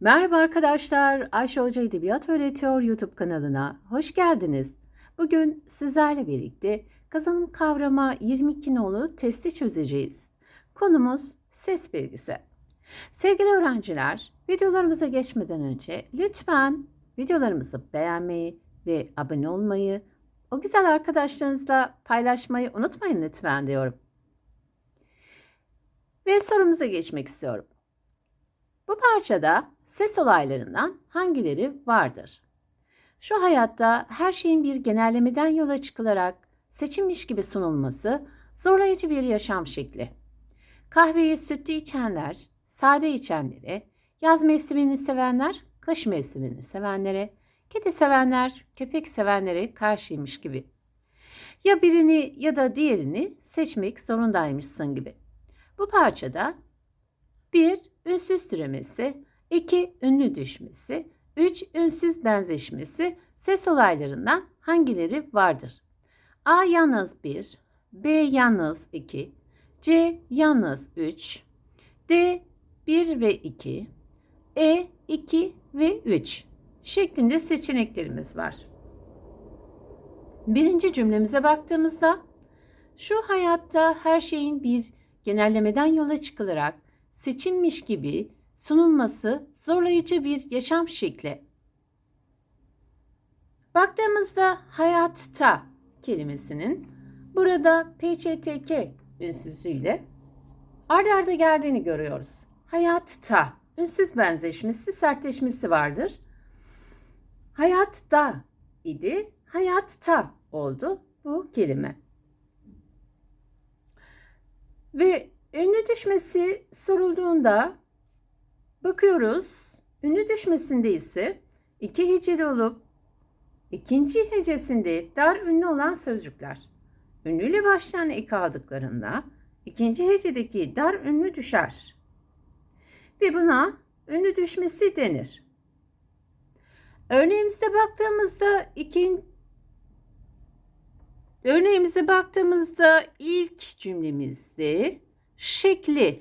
Merhaba arkadaşlar, Ayşe Hoca Edebiyat Öğretiyor YouTube kanalına hoş geldiniz. Bugün sizlerle birlikte kazanım kavrama 22 nolu testi çözeceğiz. Konumuz ses bilgisi. Sevgili öğrenciler, videolarımıza geçmeden önce lütfen videolarımızı beğenmeyi ve abone olmayı, o güzel arkadaşlarınızla paylaşmayı unutmayın lütfen diyorum. Ve sorumuza geçmek istiyorum. Bu parçada ses olaylarından hangileri vardır? Şu hayatta her şeyin bir genellemeden yola çıkılarak seçilmiş gibi sunulması zorlayıcı bir yaşam şekli. Kahveyi sütlü içenler, sade içenlere, yaz mevsimini sevenler, kış mevsimini sevenlere, kedi sevenler, köpek sevenlere karşıymış gibi. Ya birini ya da diğerini seçmek zorundaymışsın gibi. Bu parçada bir ünsüz türemesi, 2 ünlü düşmesi, 3 ünsüz benzeşmesi. Ses olaylarından hangileri vardır? A yalnız 1, B yalnız 2, C yalnız 3, D 1 ve 2, E 2 ve 3 şeklinde seçeneklerimiz var. Birinci cümlemize baktığımızda şu hayatta her şeyin bir genellemeden yola çıkılarak seçilmiş gibi sunulması zorlayıcı bir yaşam şekli. Baktığımızda hayatta kelimesinin burada PÇTK ünsüzüyle ardarda arda geldiğini görüyoruz. Hayatta ünsüz benzeşmesi, sertleşmesi vardır. Hayatta idi, hayatta oldu bu kelime. Ve ünlü düşmesi sorulduğunda bakıyoruz. Ünlü düşmesinde ise iki heceli olup ikinci hecesinde dar ünlü olan sözcükler. Ünlüyle başlayan ek aldıklarında ikinci hecedeki dar ünlü düşer. Ve buna ünlü düşmesi denir. Örneğimize baktığımızda ikinci Örneğimize baktığımızda ilk cümlemizde şekli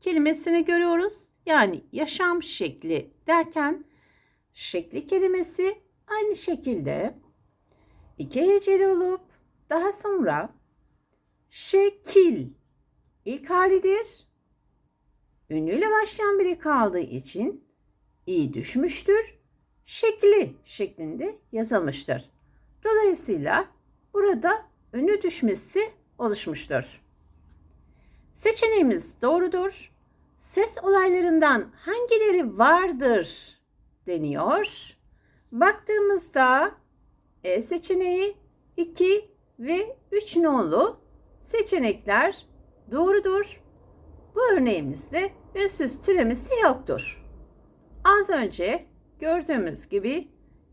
kelimesini görüyoruz. Yani yaşam şekli derken şekli kelimesi aynı şekilde iki heceli olup daha sonra şekil ilk halidir. Ünlüyle başlayan biri kaldığı için i düşmüştür. Şekli şeklinde yazılmıştır. Dolayısıyla burada ünlü düşmesi oluşmuştur. Seçeneğimiz doğrudur. Ses olaylarından hangileri vardır deniyor. Baktığımızda E seçeneği 2 ve 3 nolu seçenekler doğrudur. Bu örneğimizde ünsüz türemesi yoktur. Az önce gördüğümüz gibi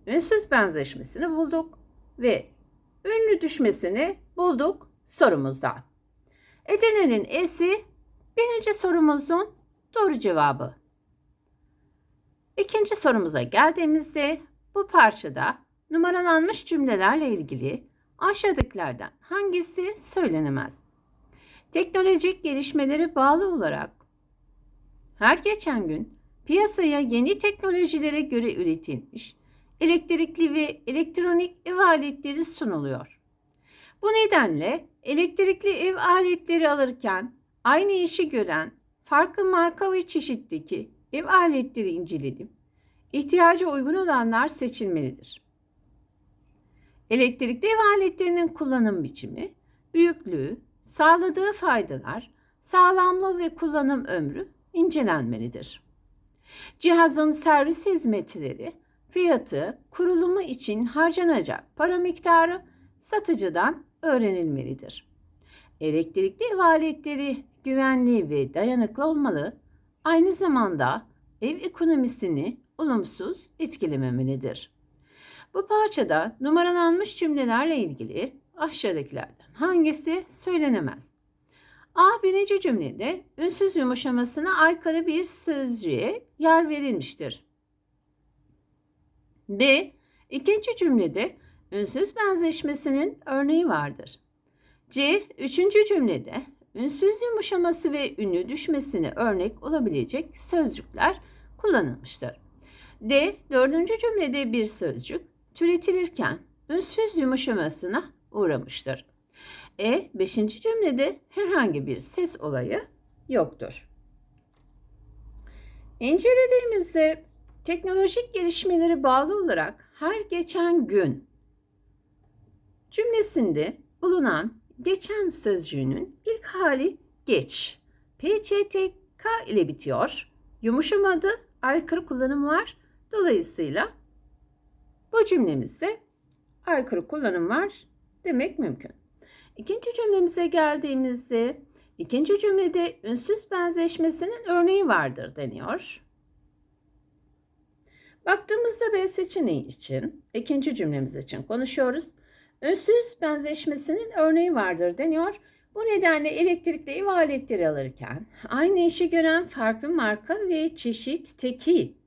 ünsüz benzeşmesini bulduk ve ünlü düşmesini bulduk sorumuzda. Edirne'nin E'si birinci sorumuzun doğru cevabı. İkinci sorumuza geldiğimizde bu parçada numaralanmış cümlelerle ilgili aşağıdakilerden hangisi söylenemez? Teknolojik gelişmelere bağlı olarak her geçen gün piyasaya yeni teknolojilere göre üretilmiş elektrikli ve elektronik ev aletleri sunuluyor. Bu nedenle elektrikli ev aletleri alırken aynı işi gören farklı marka ve çeşitteki ev aletleri incelenip ihtiyaca uygun olanlar seçilmelidir. Elektrikli ev aletlerinin kullanım biçimi, büyüklüğü, sağladığı faydalar, sağlamlığı ve kullanım ömrü incelenmelidir. Cihazın servis hizmetleri, fiyatı, kurulumu için harcanacak para miktarı satıcıdan öğrenilmelidir. Elektrikli ev aletleri güvenli ve dayanıklı olmalı, aynı zamanda ev ekonomisini olumsuz etkilememelidir. Bu parçada numaralanmış cümlelerle ilgili aşağıdakilerden hangisi söylenemez? A birinci cümlede ünsüz yumuşamasına aykırı bir sözcüğe yer verilmiştir. B ikinci cümlede ünsüz benzeşmesinin örneği vardır. C. Üçüncü cümlede ünsüz yumuşaması ve ünlü düşmesine örnek olabilecek sözcükler kullanılmıştır. D. Dördüncü cümlede bir sözcük türetilirken ünsüz yumuşamasına uğramıştır. E. Beşinci cümlede herhangi bir ses olayı yoktur. İncelediğimizde teknolojik gelişmeleri bağlı olarak her geçen gün cümlesinde bulunan geçen sözcüğünün ilk hali geç. PCTK ile bitiyor. Yumuşamadı, aykırı kullanım var. Dolayısıyla bu cümlemizde aykırı kullanım var demek mümkün. İkinci cümlemize geldiğimizde ikinci cümlede ünsüz benzeşmesinin örneği vardır deniyor. Baktığımızda B seçeneği için, ikinci cümlemiz için konuşuyoruz. Ünsüz benzeşmesinin örneği vardır deniyor. Bu nedenle elektrikli ev aletleri alırken aynı işi gören farklı marka ve çeşit teki.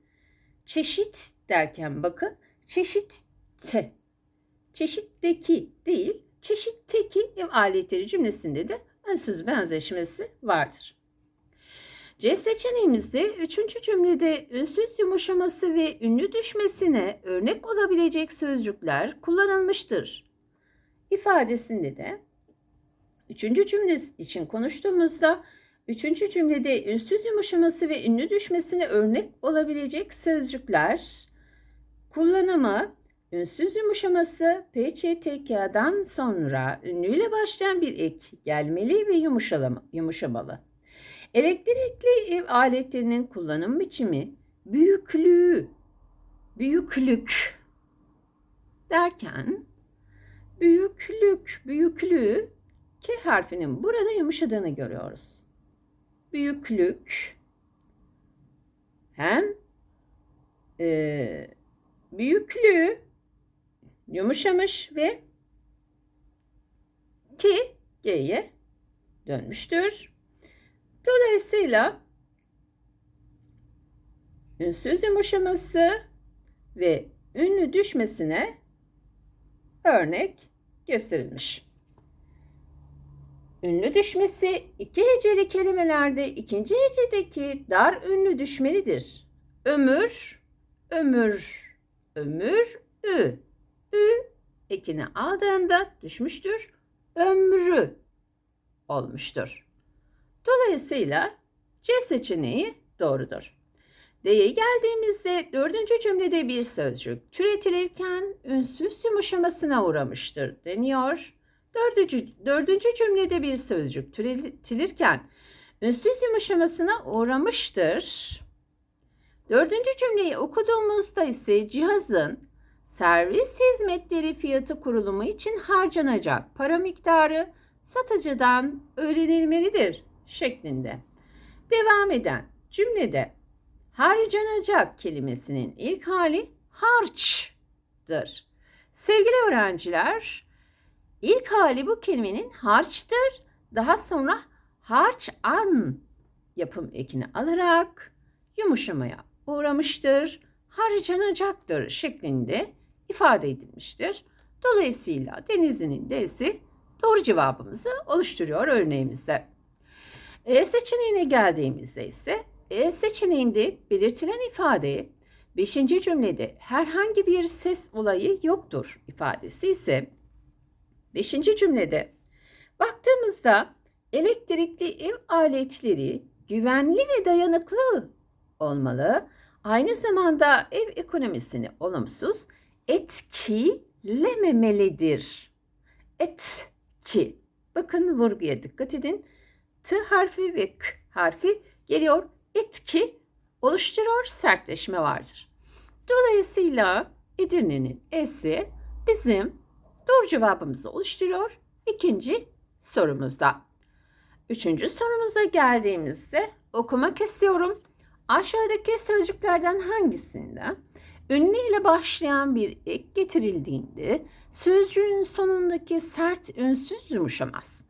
Çeşit derken bakın çeşit te. Çeşitteki değil, çeşitteki ev aletleri cümlesinde de ünsüz benzeşmesi vardır. C seçeneğimizde üçüncü cümlede ünsüz yumuşaması ve ünlü düşmesine örnek olabilecek sözcükler kullanılmıştır. İfadesinde de üçüncü cümle için konuştuğumuzda üçüncü cümlede ünsüz yumuşaması ve ünlü düşmesine örnek olabilecek sözcükler kullanımı ünsüz yumuşaması PÇTK'dan sonra ünlüyle başlayan bir ek gelmeli ve yumuşamalı. Elektrikli ev aletlerinin kullanım biçimi büyüklüğü, büyüklük derken büyüklük, büyüklüğü K harfinin burada yumuşadığını görüyoruz. Büyüklük hem e, büyüklüğü yumuşamış ve ki G'ye dönmüştür. Dolayısıyla ünsüz yumuşaması ve ünlü düşmesine örnek gösterilmiş. Ünlü düşmesi iki heceli kelimelerde ikinci hecedeki dar ünlü düşmelidir. Ömür, ömür, ömür, ü. Ü ekini aldığında düşmüştür. Ömrü olmuştur. Dolayısıyla C seçeneği doğrudur. D'ye geldiğimizde dördüncü cümlede bir sözcük türetilirken ünsüz yumuşamasına uğramıştır deniyor. Dördüncü, dördüncü cümlede bir sözcük türetilirken ünsüz yumuşamasına uğramıştır. Dördüncü cümleyi okuduğumuzda ise cihazın servis hizmetleri fiyatı kurulumu için harcanacak para miktarı satıcıdan öğrenilmelidir şeklinde. Devam eden cümlede harcanacak kelimesinin ilk hali harçtır. Sevgili öğrenciler, ilk hali bu kelimenin harçtır. Daha sonra harç an yapım ekini alarak yumuşamaya uğramıştır, harcanacaktır şeklinde ifade edilmiştir. Dolayısıyla denizinin D'si doğru cevabımızı oluşturuyor örneğimizde. E seçeneğine geldiğimizde ise E seçeneğinde belirtilen ifade 5. cümlede herhangi bir ses olayı yoktur ifadesi ise 5. cümlede baktığımızda elektrikli ev aletleri güvenli ve dayanıklı olmalı. Aynı zamanda ev ekonomisini olumsuz etkilememelidir. Etki. Bakın vurguya dikkat edin. T harfi ve K harfi geliyor. Etki oluşturuyor, sertleşme vardır. Dolayısıyla Edirne'nin E'si bizim doğru cevabımızı oluşturuyor. İkinci sorumuzda. Üçüncü sorumuza geldiğimizde okumak istiyorum. Aşağıdaki sözcüklerden hangisinde ünlü ile başlayan bir ek getirildiğinde sözcüğün sonundaki sert ünsüz yumuşamaz.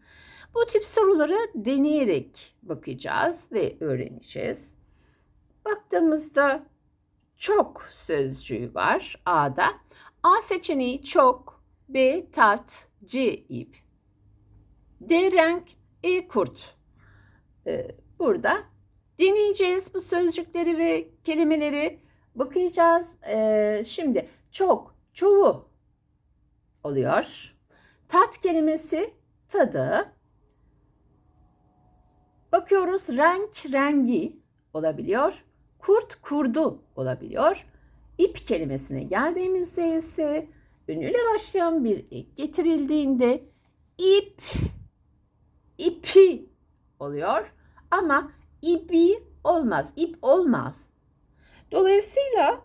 Bu tip soruları deneyerek bakacağız ve öğreneceğiz. Baktığımızda çok sözcüğü var A'da. A seçeneği çok, B tat, C ip, D renk, E kurt. Ee, burada Dinleyeceğiz bu sözcükleri ve kelimeleri. Bakacağız. Ee, şimdi çok, çoğu oluyor. Tat kelimesi tadı. Bakıyoruz renk, rengi olabiliyor. Kurt, kurdu olabiliyor. İp kelimesine geldiğimizde ise ünlüyle başlayan bir ek getirildiğinde ip, ipi oluyor. Ama ipi olmaz, ip olmaz. Dolayısıyla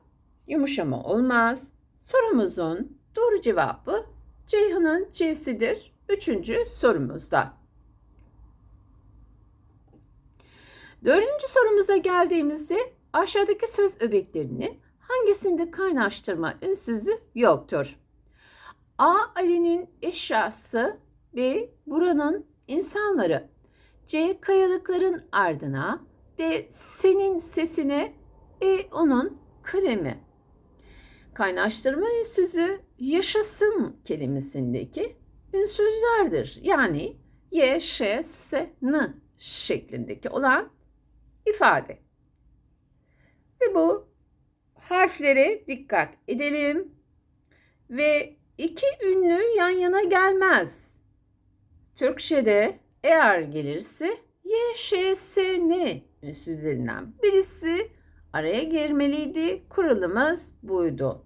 yumuşama olmaz. Sorumuzun doğru cevabı Ceyhan'ın C'sidir. Üçüncü sorumuzda. Dördüncü sorumuza geldiğimizde aşağıdaki söz öbeklerinin hangisinde kaynaştırma ünsüzü yoktur? A. Ali'nin eşyası B. Buranın insanları C. Kayalıkların ardına D. Senin sesine E. Onun kalemi Kaynaştırma ünsüzü yaşasın kelimesindeki ünsüzlerdir. Yani y, ş, s, n şeklindeki olan ifade. Ve bu harflere dikkat edelim. Ve iki ünlü yan yana gelmez. Türkçe'de eğer gelirse y, ş, s, n ünsüzlerinden birisi araya girmeliydi. Kuralımız buydu.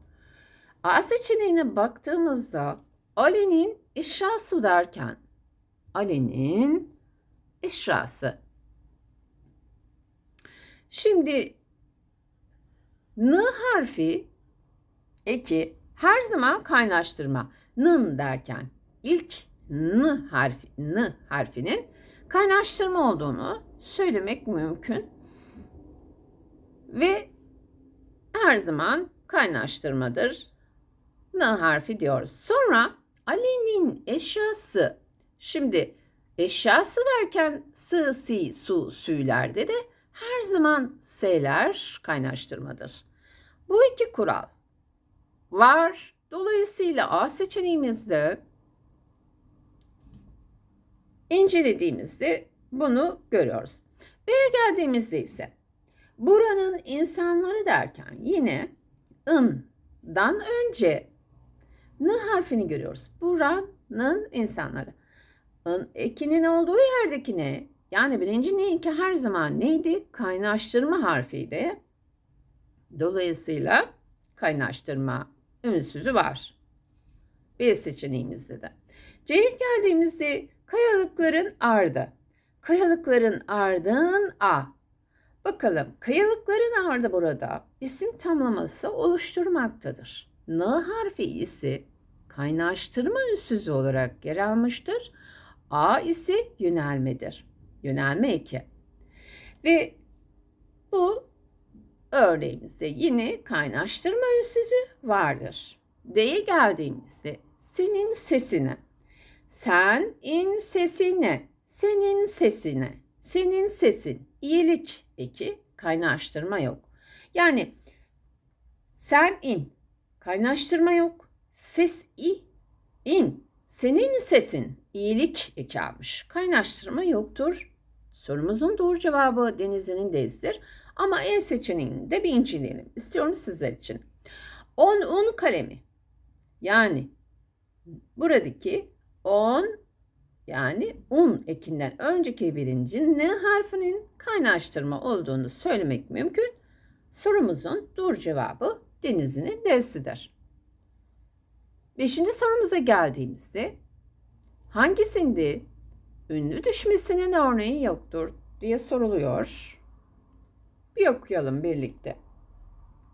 A seçeneğine baktığımızda Ali'nin eşyası derken Ali'nin eşyası. Şimdi N harfi eki her zaman kaynaştırma. Nın derken ilk N harfi N harfinin kaynaştırma olduğunu söylemek mümkün. Ve her zaman kaynaştırmadır. N harfi diyoruz. Sonra Ali'nin eşyası. Şimdi eşyası derken sı, si, su, süylerde de her zaman s'ler kaynaştırmadır. Bu iki kural var. Dolayısıyla A seçeneğimizde incelediğimizde bunu görüyoruz. B'ye geldiğimizde ise buranın insanları derken yine ın'dan önce N harfini görüyoruz. Buranın insanları. N ekinin olduğu yerdeki ne? Yani birinci ne ki her zaman neydi? Kaynaştırma harfiydi. Dolayısıyla kaynaştırma ünsüzü var. B seçeneğimizde de. C'ye geldiğimizde kayalıkların ardı. Kayalıkların ardın A. Bakalım kayalıkların ardı burada isim tamlaması oluşturmaktadır. N harfi ise kaynaştırma ünsüzü olarak yer almıştır. A ise yönelmedir. Yönelme eki. Ve bu örneğimizde yine kaynaştırma ünsüzü vardır. D'ye geldiğimizde senin sesine, sen in sesine, senin sesine, senin sesin, iyilik eki kaynaştırma yok. Yani sen in, Kaynaştırma yok. Ses i, in. Senin sesin iyilik eki almış. Kaynaştırma yoktur. Sorumuzun doğru cevabı denizinin dezdir. Ama E seçeneğini de bir inceleyelim. İstiyorum sizler için. On un kalemi. Yani buradaki on yani un ekinden önceki birinci N harfinin kaynaştırma olduğunu söylemek mümkün. Sorumuzun doğru cevabı denizinin devsidir. Beşinci sorumuza geldiğimizde hangisinde ünlü düşmesinin örneği yoktur diye soruluyor. Bir okuyalım birlikte.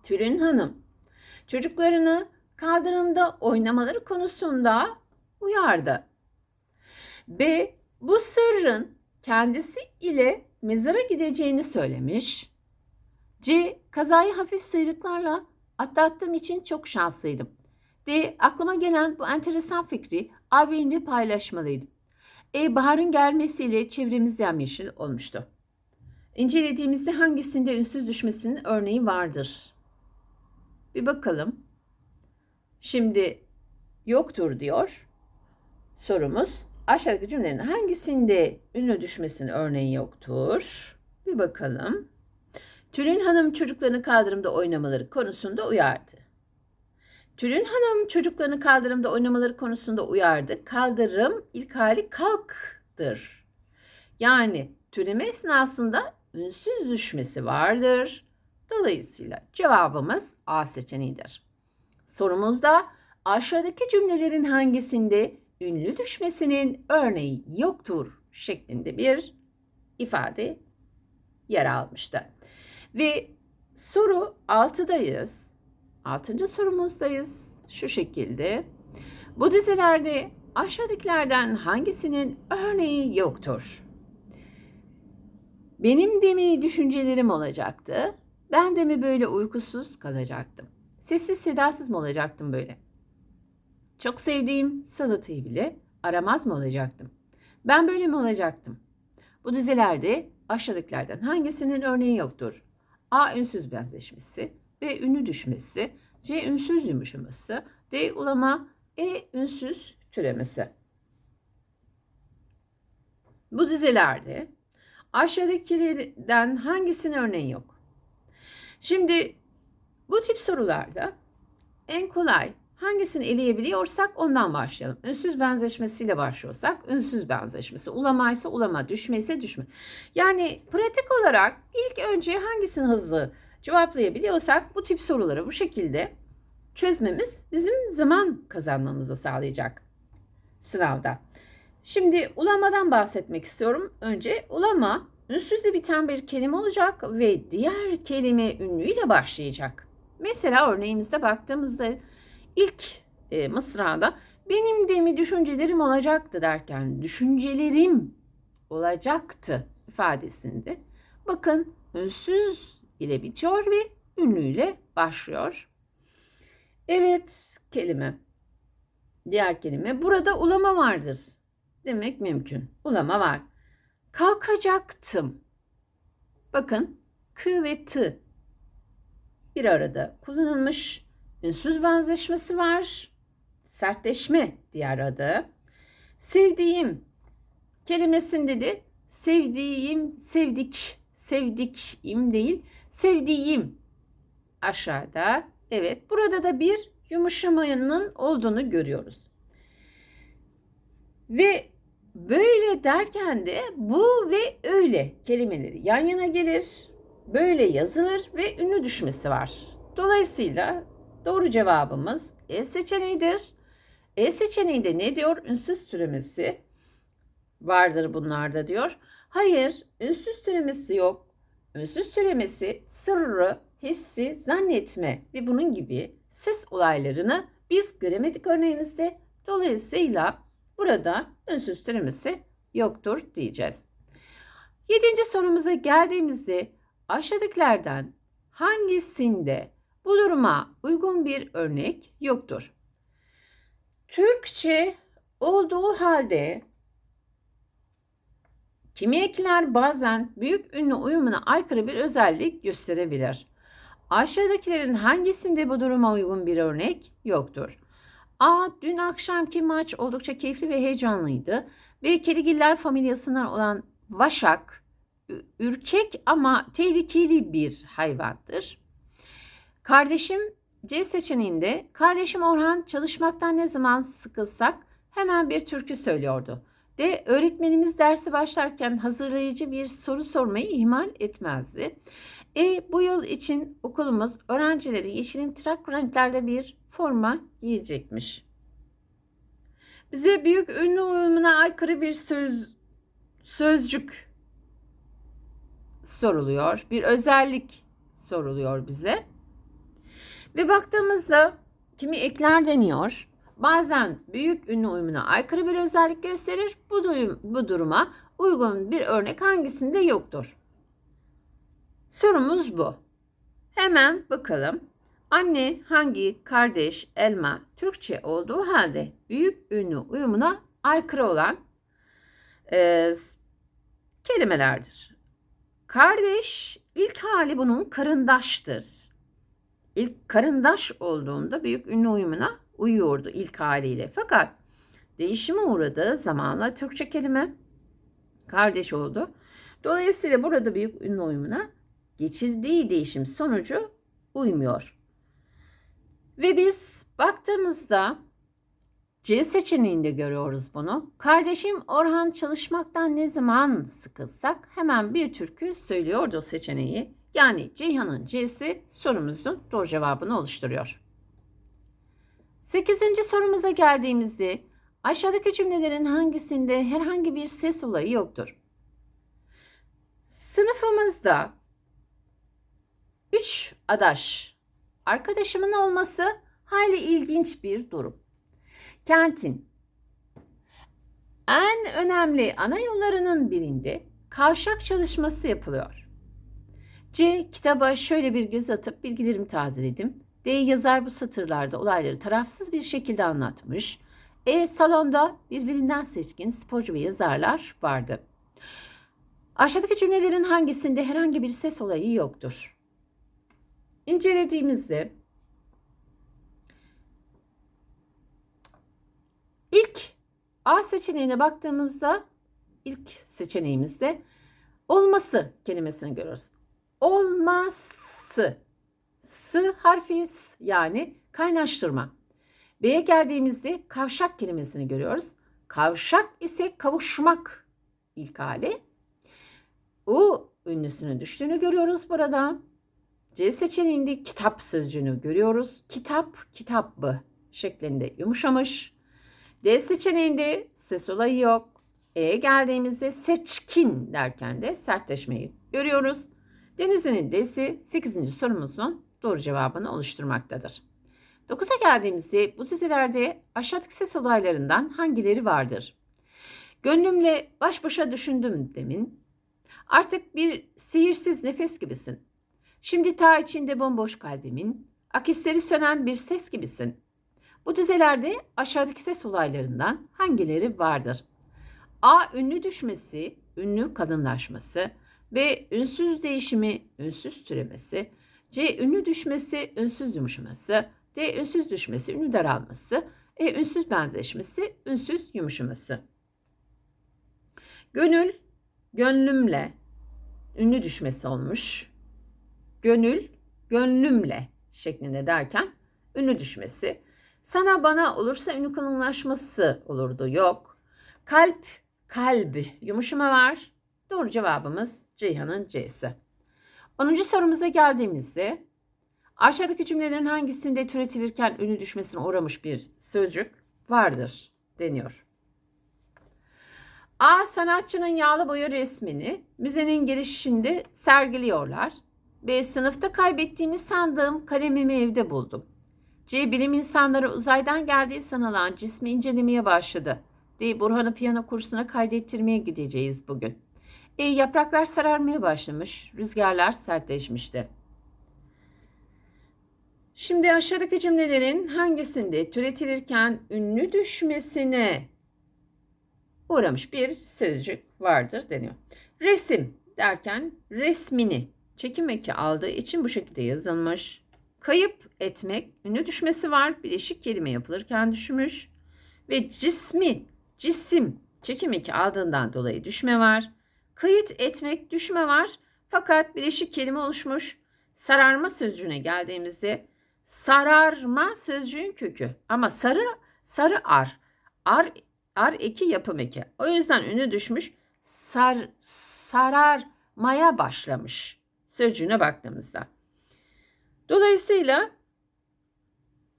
Tülin Hanım çocuklarını kaldırımda oynamaları konusunda uyardı. B. Bu sırrın kendisi ile mezara gideceğini söylemiş. C. Kazayı hafif sıyrıklarla Atlattığım için çok şanslıydım. D. Aklıma gelen bu enteresan fikri abimle paylaşmalıydım. E. Baharın gelmesiyle çevremiz yemyeşil olmuştu. İncelediğimizde hangisinde ünsüz düşmesinin örneği vardır? Bir bakalım. Şimdi yoktur diyor. Sorumuz aşağıdaki cümlelerin hangisinde ünlü düşmesinin örneği yoktur? Bir bakalım. Tülin Hanım çocuklarını kaldırımda oynamaları konusunda uyardı. Tülin Hanım çocuklarını kaldırımda oynamaları konusunda uyardı. Kaldırım ilk hali kalktır. Yani türeme esnasında ünsüz düşmesi vardır. Dolayısıyla cevabımız A seçeneğidir. Sorumuzda aşağıdaki cümlelerin hangisinde ünlü düşmesinin örneği yoktur şeklinde bir ifade yer almıştı. Ve soru 6'dayız. 6. sorumuzdayız. Şu şekilde. Bu dizilerde aşağıdakilerden hangisinin örneği yoktur? Benim de mi düşüncelerim olacaktı? Ben de mi böyle uykusuz kalacaktım? Sessiz sedasız mı olacaktım böyle? Çok sevdiğim salatayı bile aramaz mı olacaktım? Ben böyle mi olacaktım? Bu dizilerde aşağıdakilerden hangisinin örneği yoktur? A. Ünsüz benzeşmesi. B. Ünlü düşmesi. C. Ünsüz yumuşaması. D. Ulama. E. Ünsüz türemesi. Bu dizilerde aşağıdakilerden hangisinin örneği yok? Şimdi bu tip sorularda en kolay hangisini eleyebiliyorsak ondan başlayalım. Ünsüz benzeşmesiyle başlıyorsak ünsüz benzeşmesi, ulama ise ulama, düşme ise düşme. Yani pratik olarak ilk önce hangisini hızlı cevaplayabiliyorsak bu tip soruları bu şekilde çözmemiz bizim zaman kazanmamızı sağlayacak sınavda. Şimdi ulamadan bahsetmek istiyorum. Önce ulama ünsüzle biten bir kelime olacak ve diğer kelime ünlüyle başlayacak. Mesela örneğimizde baktığımızda ilk e, mısrada benim de mi düşüncelerim olacaktı derken düşüncelerim olacaktı ifadesinde bakın ünsüz ile bitiyor ve ünlüyle başlıyor. Evet kelime. Diğer kelime burada ulama vardır demek mümkün. Ulama var. Kalkacaktım. Bakın k ve t bir arada kullanılmış ünsüz benzeşmesi var. Sertleşme diğer adı. Sevdiğim kelimesinde de sevdiğim, sevdik, sevdik im değil, sevdiğim aşağıda. Evet, burada da bir yumuşamanın olduğunu görüyoruz. Ve böyle derken de bu ve öyle kelimeleri yan yana gelir. Böyle yazılır ve ünlü düşmesi var. Dolayısıyla doğru cevabımız E seçeneğidir. E seçeneğinde ne diyor? Ünsüz türemesi vardır bunlarda diyor. Hayır, ünsüz türemesi yok. Ünsüz türemesi sırrı, hissi, zannetme ve bunun gibi ses olaylarını biz göremedik örneğimizde. Dolayısıyla burada ünsüz türemesi yoktur diyeceğiz. Yedinci sorumuza geldiğimizde aşağıdakilerden hangisinde bu duruma uygun bir örnek yoktur? Türkçe olduğu halde kimi ekler bazen büyük ünlü uyumuna aykırı bir özellik gösterebilir. Aşağıdakilerin hangisinde bu duruma uygun bir örnek yoktur? A. Dün akşamki maç oldukça keyifli ve heyecanlıydı. B. Kedigiller familyasından olan vaşak, ürkek ama tehlikeli bir hayvandır. Kardeşim C seçeneğinde kardeşim Orhan çalışmaktan ne zaman sıkılsak hemen bir türkü söylüyordu. D. Öğretmenimiz dersi başlarken hazırlayıcı bir soru sormayı ihmal etmezdi. E. Bu yıl için okulumuz öğrencileri yeşilim trak renklerde bir forma giyecekmiş. Bize büyük ünlü uyumuna aykırı bir söz sözcük soruluyor. Bir özellik soruluyor bize. Ve baktığımızda kimi ekler deniyor. Bazen büyük ünlü uyumuna aykırı bir özellik gösterir. Bu, duyum, bu duruma uygun bir örnek hangisinde yoktur? Sorumuz bu. Hemen bakalım. Anne, hangi, kardeş, elma Türkçe olduğu halde büyük ünlü uyumuna aykırı olan e, kelimelerdir. Kardeş ilk hali bunun karındaştır. İlk karındaş olduğunda büyük ünlü uyumuna uyuyordu ilk haliyle. Fakat değişime uğradığı zamanla Türkçe kelime kardeş oldu. Dolayısıyla burada büyük ünlü uyumuna geçirdiği değişim sonucu uymuyor. Ve biz baktığımızda C seçeneğinde görüyoruz bunu. Kardeşim Orhan çalışmaktan ne zaman sıkılsak hemen bir türkü söylüyordu o seçeneği. Yani Ceyhan'ın C'si sorumuzun doğru cevabını oluşturuyor. Sekizinci sorumuza geldiğimizde aşağıdaki cümlelerin hangisinde herhangi bir ses olayı yoktur? Sınıfımızda üç adaş arkadaşımın olması hayli ilginç bir durum. Kentin en önemli ana yollarının birinde kavşak çalışması yapılıyor. C. Kitaba şöyle bir göz atıp bilgilerimi tazeledim. D. Yazar bu satırlarda olayları tarafsız bir şekilde anlatmış. E. Salonda birbirinden seçkin sporcu ve yazarlar vardı. Aşağıdaki cümlelerin hangisinde herhangi bir ses olayı yoktur? İncelediğimizde ilk A seçeneğine baktığımızda ilk seçeneğimizde olması kelimesini görüyoruz. Olması. S harfi S yani kaynaştırma. B'ye geldiğimizde kavşak kelimesini görüyoruz. Kavşak ise kavuşmak ilk hali. U ünlüsünün düştüğünü görüyoruz burada. C seçeneğinde kitap sözcüğünü görüyoruz. Kitap, kitapbı şeklinde yumuşamış. D seçeneğinde ses olayı yok. E'ye geldiğimizde seçkin derken de sertleşmeyi görüyoruz. Denizli'nin D'si 8. sorumuzun doğru cevabını oluşturmaktadır. 9'a geldiğimizde bu dizilerde aşağıdaki ses olaylarından hangileri vardır? Gönlümle baş başa düşündüm demin. Artık bir sihirsiz nefes gibisin. Şimdi ta içinde bomboş kalbimin, akisleri sönen bir ses gibisin. Bu dizelerde aşağıdaki ses olaylarından hangileri vardır? A. Ünlü düşmesi, ünlü kadınlaşması. B. Ünsüz değişimi, ünsüz türemesi. C. Ünlü düşmesi, ünsüz yumuşaması. D. Ünsüz düşmesi, ünlü daralması. E. Ünsüz benzeşmesi, ünsüz yumuşaması. Gönül, gönlümle, ünlü düşmesi olmuş. Gönül, gönlümle şeklinde derken ünlü düşmesi. Sana bana olursa ünlü kalınlaşması olurdu. Yok. Kalp, kalbi yumuşama var. Doğru cevabımız Ceyhan'ın C'si. 10. sorumuza geldiğimizde aşağıdaki cümlelerin hangisinde türetilirken ünlü düşmesine uğramış bir sözcük vardır deniyor. A. Sanatçının yağlı boya resmini müzenin girişinde sergiliyorlar. B. Sınıfta kaybettiğimi sandığım kalemimi evde buldum. C. Bilim insanları uzaydan geldiği sanılan cismi incelemeye başladı. D. Burhan'ı piyano kursuna kaydettirmeye gideceğiz bugün. E. Yapraklar sararmaya başlamış, rüzgarlar sertleşmişti. Şimdi aşağıdaki cümlelerin hangisinde türetilirken ünlü düşmesine uğramış bir sözcük vardır deniyor. Resim derken resmini çekim eki aldığı için bu şekilde yazılmış. Kayıp etmek ünlü düşmesi var. Bileşik kelime yapılırken düşmüş. Ve cismi, cisim çekim eki aldığından dolayı düşme var. Kayıt etmek düşme var. Fakat bileşik kelime oluşmuş. Sararma sözcüğüne geldiğimizde sararma sözcüğün kökü. Ama sarı, sarı ar. Ar, ar eki yapım eki. O yüzden ünlü düşmüş. Sar, sararmaya başlamış sözcüğüne baktığımızda. Dolayısıyla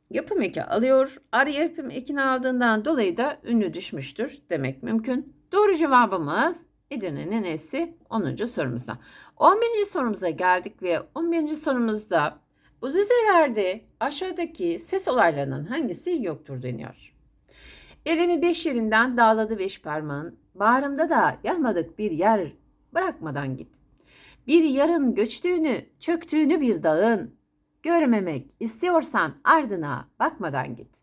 yapım eki alıyor. Ar yapım ekini aldığından dolayı da ünlü düşmüştür demek mümkün. Doğru cevabımız Edirne'nin nesi 10. sorumuzda. 11. sorumuza geldik ve 11. sorumuzda bu dizelerde aşağıdaki ses olaylarının hangisi yoktur deniyor. Elimi beş yerinden dağladı beş parmağın, bağrımda da yanmadık bir yer bırakmadan git. Bir yarın göçtüğünü, çöktüğünü bir dağın, görmemek istiyorsan ardına bakmadan git.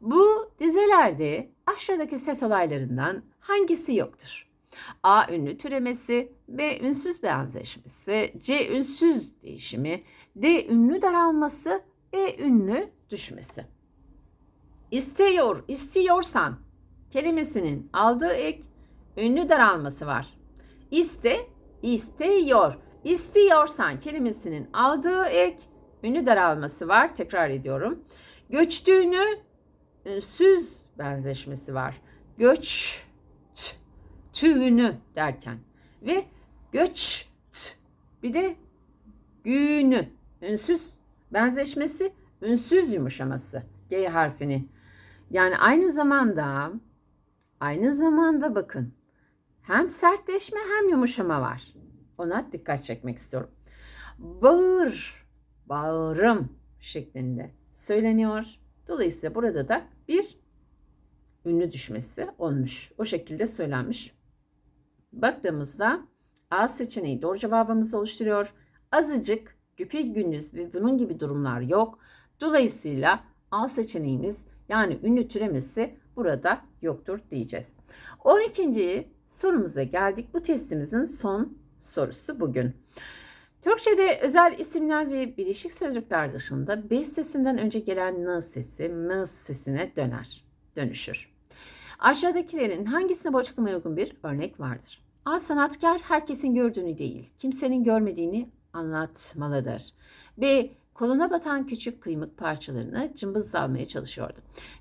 Bu dizelerde aşağıdaki ses olaylarından hangisi yoktur? A ünlü türemesi, B ünsüz benzeşmesi, C ünsüz değişimi, D ünlü daralması, E ünlü düşmesi. İstiyor, istiyorsan kelimesinin aldığı ek ünlü daralması var. İste İstiyor. İstiyorsan kelimesinin aldığı ek ünlü daralması var. Tekrar ediyorum. Göçtüğünü ünsüz benzeşmesi var. Göç tüğünü derken ve göç bir de günü ünsüz benzeşmesi ünsüz yumuşaması G harfini. Yani aynı zamanda aynı zamanda bakın hem sertleşme hem yumuşama var. Ona dikkat çekmek istiyorum. Bağır, bağırım şeklinde söyleniyor. Dolayısıyla burada da bir ünlü düşmesi olmuş. O şekilde söylenmiş. Baktığımızda A seçeneği doğru cevabımızı oluşturuyor. Azıcık, güpil gündüz ve bunun gibi durumlar yok. Dolayısıyla A seçeneğimiz yani ünlü türemesi burada yoktur diyeceğiz. 12. sorumuza geldik. Bu testimizin son sorusu bugün. Türkçe'de özel isimler ve birleşik sözcükler dışında B sesinden önce gelen N sesi M sesine döner, dönüşür. Aşağıdakilerin hangisine bu açıklamaya uygun bir örnek vardır? A. Sanatkar herkesin gördüğünü değil, kimsenin görmediğini anlatmalıdır. B. Koluna batan küçük kıymık parçalarını cımbızla almaya çalışıyordu.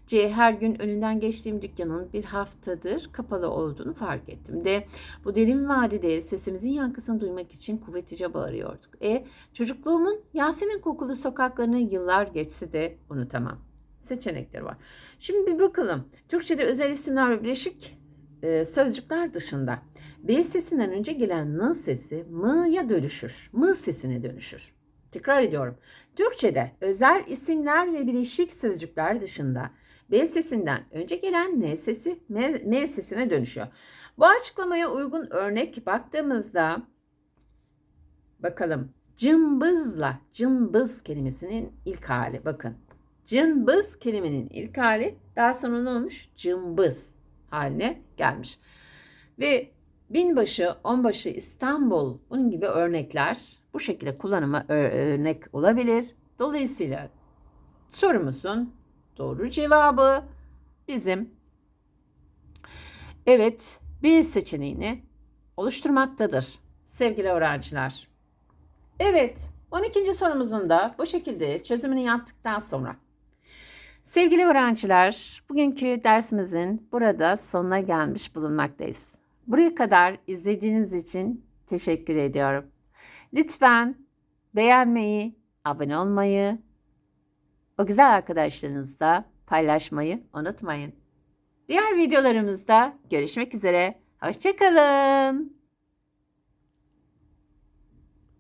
C. Her gün önünden geçtiğim dükkanın bir haftadır kapalı olduğunu fark ettim. D. Bu derin vadide sesimizin yankısını duymak için kuvvetlice bağırıyorduk. E. Çocukluğumun Yasemin kokulu sokaklarını yıllar geçse de unutamam. Seçenekleri var. Şimdi bir bakalım. Türkçe'de özel isimler ve bileşik e, sözcükler dışında B sesinden önce gelen N sesi M'ya dönüşür. M sesine dönüşür. Tekrar ediyorum. Türkçe'de özel isimler ve bileşik sözcükler dışında B sesinden önce gelen N sesi M, M sesine dönüşüyor. Bu açıklamaya uygun örnek baktığımızda bakalım cımbızla cımbız kelimesinin ilk hali bakın. Cımbız kelimenin ilk hali daha sonra ne olmuş? Cımbız haline gelmiş. Ve binbaşı, onbaşı, İstanbul bunun gibi örnekler bu şekilde kullanıma örnek olabilir. Dolayısıyla sorumuzun doğru cevabı bizim evet B seçeneğini oluşturmaktadır sevgili öğrenciler. Evet 12. sorumuzun da bu şekilde çözümünü yaptıktan sonra Sevgili öğrenciler, bugünkü dersimizin burada sonuna gelmiş bulunmaktayız. Buraya kadar izlediğiniz için teşekkür ediyorum. Lütfen beğenmeyi, abone olmayı, o güzel arkadaşlarınızla paylaşmayı unutmayın. Diğer videolarımızda görüşmek üzere. Hoşçakalın.